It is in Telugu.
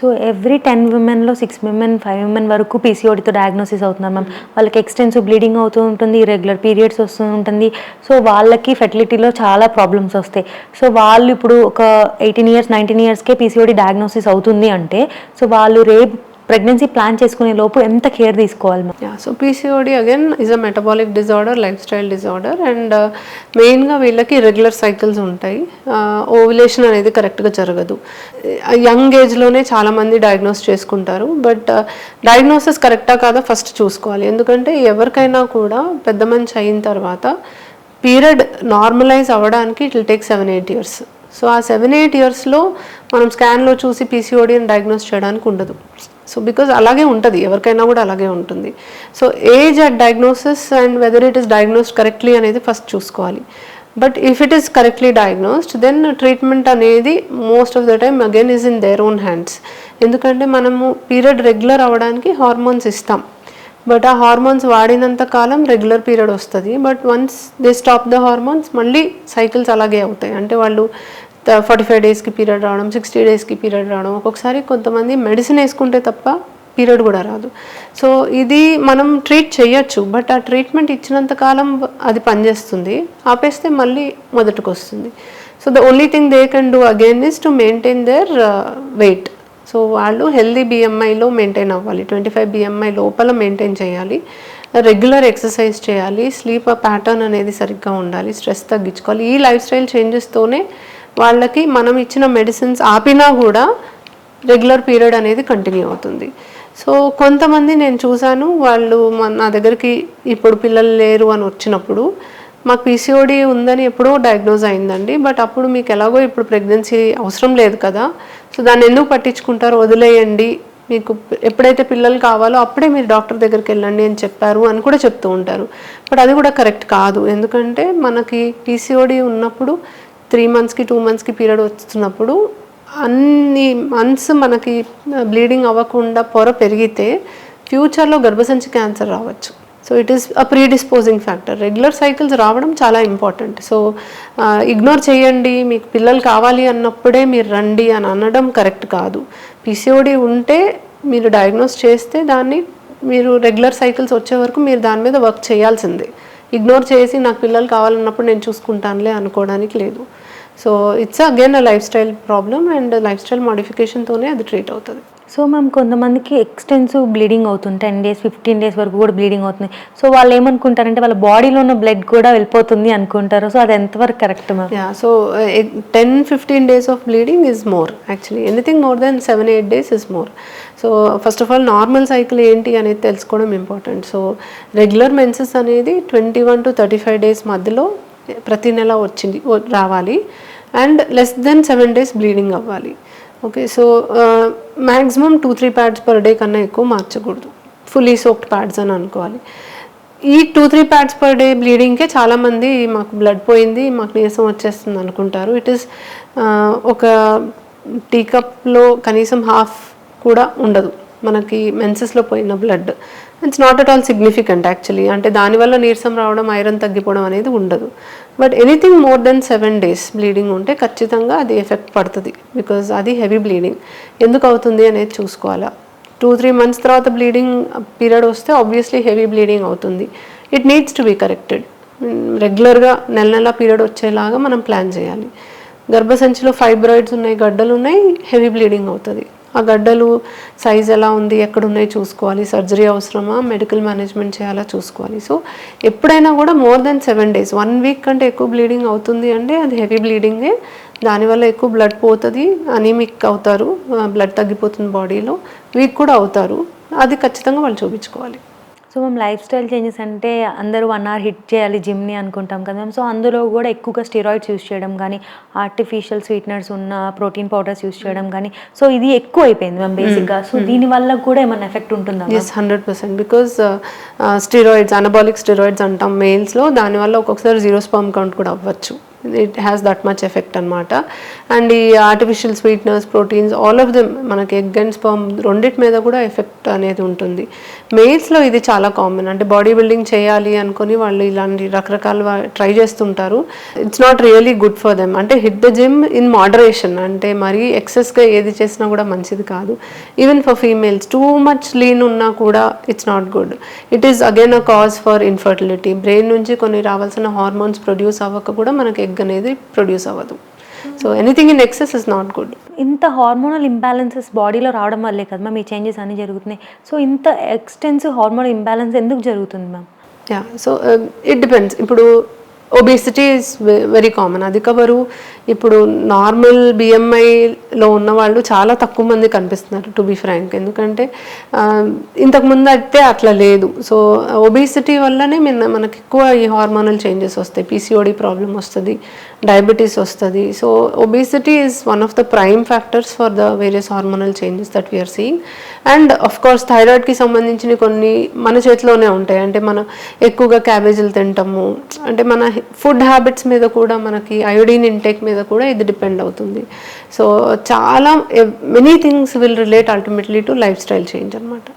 సో ఎవ్రీ టెన్ విమెన్లో సిక్స్ విమెన్ ఫైవ్ విమెన్ వరకు పీసీఓడితో డయాగ్నోసిస్ అవుతున్నారు మ్యామ్ వాళ్ళకి ఎక్స్టెన్సివ్ బ్లీడింగ్ అవుతూ ఉంటుంది రెగ్యులర్ పీరియడ్స్ వస్తూ ఉంటుంది. సో వాళ్ళకి ఫెర్టిలిటీలో చాలా ప్రాబ్లమ్స్ వస్తాయి. సో వాళ్ళు ఇప్పుడు ఒక ఎయిటీన్ ఇయర్స్ నైన్టీన్ ఇయర్స్కే పీసీఓడి డయాగ్నోసిస్ అవుతుంది అంటే సో వాళ్ళు రేపు ప్రెగ్నెన్సీ ప్లాన్ చేసుకునే లోపు ఎంత కేర్ తీసుకోవాలి so PCOD again is a metabolic disorder lifestyle disorder and మెయిన్గా వీళ్ళకి రెగ్యులర్ సైకిల్స్ ఉంటాయి. Uh, ఓవులేషన్ అనేది కరెక్ట్గా జరగదు. Uh, యంగ్ ఏజ్లోనే చాలామంది డయాగ్నోస్ చేసుకుంటారు. బట్ డయాగ్నోసిస్ కరెక్టా కాదా ఫస్ట్ చూసుకోవాలి. ఎందుకంటే ఎవరికైనా కూడా పెద్ద మనిషి అయిన తర్వాత పీరియడ్ నార్మలైజ్ అవ్వడానికి it will take seven eight years so ఆ సెవెన్ ఎయిట్ ఇయర్స్లో మనం స్కాన్లో చూసి పీసీఓడి అని డయాగ్నోస్ చేయడానికి ఉండదు. సో బికాజ్ అలాగే ఉంటుంది ఎవరికైనా కూడా అలాగే ఉంటుంది. So age at diagnosis and whether it is diagnosed correctly అనేది ఫస్ట్ చూసుకోవాలి. But if it is correctly diagnosed then treatment అనేది most of the time again is in their own hands ఎందుకంటే మనము పీరియడ్ రెగ్యులర్ అవ్వడానికి హార్మోన్స్ ఇస్తాం. బట్ ఆ హార్మోన్స్ వాడినంత కాలం రెగ్యులర్ పీరియడ్ వస్తుంది. But once they stop the hormones మళ్ళీ సైకిల్స్ అలాగే అవుతాయి. అంటే వాళ్ళు ఫార్టీ ఫైవ్ డేస్కి పీరియడ్ రావడం సిక్స్టీ డేస్కి పీరియడ్ రావడం ఒక్కొక్కసారి కొంతమంది మెడిసిన్ వేసుకుంటే తప్ప పీరియడ్ కూడా రాదు. సో ఇది మనం ట్రీట్ చేయొచ్చు బట్ ఆ ట్రీట్మెంట్ ఇచ్చినంత కాలం అది పనిచేస్తుంది ఆపేస్తే మళ్ళీ మొదటికి వస్తుంది so the only thing they can do again is to maintain their weight. So వాళ్ళు హెల్దీ బిఎంఐలో మెయింటైన్ అవ్వాలి ట్వంటీ ఫైవ్ బిఎంఐ లోపల మెయింటైన్ చేయాలి రెగ్యులర్ ఎక్సర్సైజ్ చేయాలి స్లీప్ ప్యాటర్న్ అనేది సరిగ్గా ఉండాలి స్ట్రెస్ తగ్గించుకోవాలి. ఈ లైఫ్ స్టైల్ చేంజెస్తోనే వాళ్ళకి మనం ఇచ్చిన మెడిసిన్స్ ఆపినా కూడా రెగ్యులర్ పీరియడ్ అనేది కంటిన్యూ అవుతుంది. సో కొంతమంది నేను చూశాను వాళ్ళు నా దగ్గరికి ఇప్పుడు పిల్లలు లేరు అని వచ్చినప్పుడు మాకు పీసీఓడి ఉందని ఎప్పుడో డయాగ్నోజ్ అయిందండి. బట్ అప్పుడు మీకు ఎలాగో ఇప్పుడు ప్రెగ్నెన్సీ అవసరం లేదు కదా. సో దాన్ని ఎందుకు పట్టించుకుంటారు? వదిలేయండి. మీకు ఎప్పుడైతే పిల్లలు కావాలో అప్పుడే మీరు డాక్టర్ దగ్గరికి వెళ్ళండి అని చెప్పారు అని కూడా చెప్తూ ఉంటారు. బట్ అది కూడా కరెక్ట్ కాదు. ఎందుకంటే మనకి పీసీఓడి ఉన్నప్పుడు త్రీ మంత్స్కి టూ మంత్స్కి పీరియడ్ వస్తున్నప్పుడు అన్ని మంత్స్ మనకి బ్లీడింగ్ అవ్వకుండా పొర పెరిగితే ఫ్యూచర్లో గర్భసంచి క్యాన్సర్ రావచ్చు. So it is a predisposing factor. Regular cycles రావడం చాలా ఇంపార్టెంట్. సో ఇగ్నోర్ చేయండి మీకు పిల్లలు కావాలి అన్నప్పుడే మీరు రండి అని అనడం కరెక్ట్ కాదు. పిసిఓడి ఉంటే మీరు డయాగ్నోస్ చేస్తే దాన్ని మీరు రెగ్యులర్ సైకిల్స్ వచ్చే వరకు మీరు దాని మీద వర్క్ చేయాల్సిందే. ఇగ్నోర్ చేసి నాకు పిల్లలు కావాలన్నప్పుడు నేను చూసుకుంటానులే అనుకోవడానికి లేదు. So it's again lifestyle problem and lifestyle మోడిఫికేషన్తోనే అది ట్రీట్ అవుతుంది. సో మ్యామ్ కొంతమందికి ఎక్స్టెన్సివ్ బ్లీడింగ్ అవుతుంది. టెన్ డేస్ ఫిఫ్టీన్ డేస్ వరకు కూడా బ్లీడింగ్ అవుతుంది. సో వాళ్ళు ఏమనుకుంటారంటే వాళ్ళ బాడీలో ఉన్న బ్లడ్ కూడా వెళ్ళిపోతుంది అనుకుంటారు. సో అది ఎంతవరకు correct ma'am yeah so ten fifteen days of bleeding is more actually anything more than seven eight days is more so first of all normal cycle ఏంటి అనేది తెలుసుకోవడం ఇంపార్టెంట్ సో రెగ్యులర్ మెన్సెస్ అనేది twenty one to thirty five days మధ్యలో ప్రతి నెల వచ్చింది రావాలి. And less than seven days bleeding అవ్వాలి. Okay so maximum two three pads per day కన్నా ఎక్కువ మార్చకూడదు. ఫుల్లీ సోక్డ్ ప్యాడ్స్ అని అనుకోవాలి. ఈ two three pads per day బ్లీడింగ్కే చాలామంది మాకు బ్లడ్ పోయింది మాకు నీరసం వచ్చేస్తుంది అనుకుంటారు. ఇట్ ఈస్ ఒక టీ కప్లో కనీసం హాఫ్ కూడా ఉండదు. మనకి మెన్సెస్లో పోయిన blood it's not at all significant actually అంటే దానివల్ల నీరసం రావడం ఐరన్ తగ్గిపోవడం అనేది ఉండదు. But anything more than seven days bleeding ఉంటే ఖచ్చితంగా అది ఎఫెక్ట్ పడుతుంది. బికాజ్ అది హెవీ బ్లీడింగ్ ఎందుకు అవుతుంది అనేది చూసుకోవాలా. టూ త్రీ మంత్స్ తర్వాత బ్లీడింగ్ పీరియడ్ వస్తే ఆబ్వియస్లీ హెవీ బ్లీడింగ్ అవుతుంది. It needs to be corrected రెగ్యులర్గా నెల నెల పీరియడ్ వచ్చేలాగా మనం ప్లాన్ చేయాలి. గర్భసంచిలో ఫైబ్రాయిడ్స్ ఉన్నాయి గడ్డలు ఉన్నాయి హెవీ బ్లీడింగ్ అవుతుంది. ఆ గడ్డలు సైజ్ ఎలా ఉంది ఎక్కడున్నాయి చూసుకోవాలి. సర్జరీ అవసరమా? మెడికల్ మేనేజ్మెంట్ చేయాలా? చూసుకోవాలి. సో ఎప్పుడైనా కూడా more than seven days one week కంటే ఎక్కువ బ్లీడింగ్ అవుతుంది అంటే అది హెవీ బ్లీడింగే దానివల్ల ఎక్కువ బ్లడ్ పోతుంది అనీమిక్ అవుతారు బ్లడ్ తగ్గిపోతుంది బాడీలో వీక్ కూడా అవుతారు. అది ఖచ్చితంగా వాళ్ళు చూపించుకోవాలి. సో మేము లైఫ్ స్టైల్ చేంజెస్ అంటే అందరూ వన్ అవర్ హిట్ చేయాలి జిమ్ని అనుకుంటాం కదా మ్యామ్. సో అందులో కూడా ఎక్కువగా స్టెరాయిడ్స్ యూస్ చేయడం కానీ ఆర్టిఫిషియల్ స్వీట్నర్స్ ఉన్న ప్రోటీన్ పౌడర్స్ యూస్ చేయడం కానీ సో ఇది ఎక్కువ అయిపోయింది మ్యామ్ బేసిక్గా సో దీని వల్ల కూడా ఏమైనా ఎఫెక్ట్ ఉంటుందా yes hundred percent because steroids anabolic steroids అంటాం మేల్స్లో దానివల్ల ఒక్కొక్కసారి జీరో స్పర్మ్ కౌంట్ కూడా అవ్వచ్చు. It has that much effect అనమాట అండ్ ఈ artificial sweeteners proteins all of them మనకి ఎగ్ అండ్ స్పర్మ్ రెండింటి మీద కూడా ఎఫెక్ట్ అనేది ఉంటుంది. మేల్స్లో ఇది చాలా కామన్ అంటే బాడీ బిల్డింగ్ చేయాలి అనుకుని వాళ్ళు ఇలాంటి రకరకాల ట్రై చేస్తుంటారు. It's not really good for them అంటే hit the gym in moderation అంటే మరీ ఎక్సెస్గా ఏది చేసినా కూడా మంచిది కాదు. Even for females too much lean ఉన్నా కూడా it's not good it is again a cause for infertility brain నుంచి కొన్ని రావాల్సిన హార్మోన్స్ ప్రొడ్యూస్ అవ్వక కూడా మనకి ఎగ్ అనేది ప్రొడ్యూస్ అవ్వదు. So anything in excess is not good ఇంత హార్మోనల్ ఇంబ్యాలెన్సెస్ బాడీలో రావడం వల్లే కదా మ్యామ్ ఈ చేంజెస్ అన్నీ జరుగుతున్నాయి. సో ఇంత ఎక్స్టెన్సివ్ హార్మోనల్ ఇంబ్యాలెన్స్ ఎందుకు జరుగుతుంది ma'am yeah so it depends ఇప్పుడు ఒబేసిటీ ఇస్ వెరీ కామన్ అధిక బరువు ఇప్పుడు నార్మల్ బిఎంఐలో ఉన్న వాళ్ళు చాలా తక్కువ మంది కనిపిస్తున్నారు టు బి ఫ్రాంక్ ఎందుకంటే ఇంతకుముందు అయితే అట్లా లేదు. సో ఒబేసిటీ వల్లనే మన మనకి ఎక్కువ ఈ హార్మోనల్ చేంజెస్ వస్తాయి. పీసీఓడి ప్రాబ్లం వస్తుంది డయాబెటీస్ వస్తుంది. So obesity is one of the prime factors for the various hormonal changes that we are seeing and of course థైరాయిడ్కి సంబంధించిన కొన్ని మన చేతిలోనే ఉంటాయి. అంటే మనం ఎక్కువగా క్యాబేజీలు తింటాము అంటే మన ఫుడ్ హ్యాబిట్స్ మీద కూడా మనకి అయోడిన్ ఇంటేక్ మీద కూడా ఇది డిపెండ్ అవుతుంది. సో చాలా many things will relate ultimately to lifestyle change అనమాట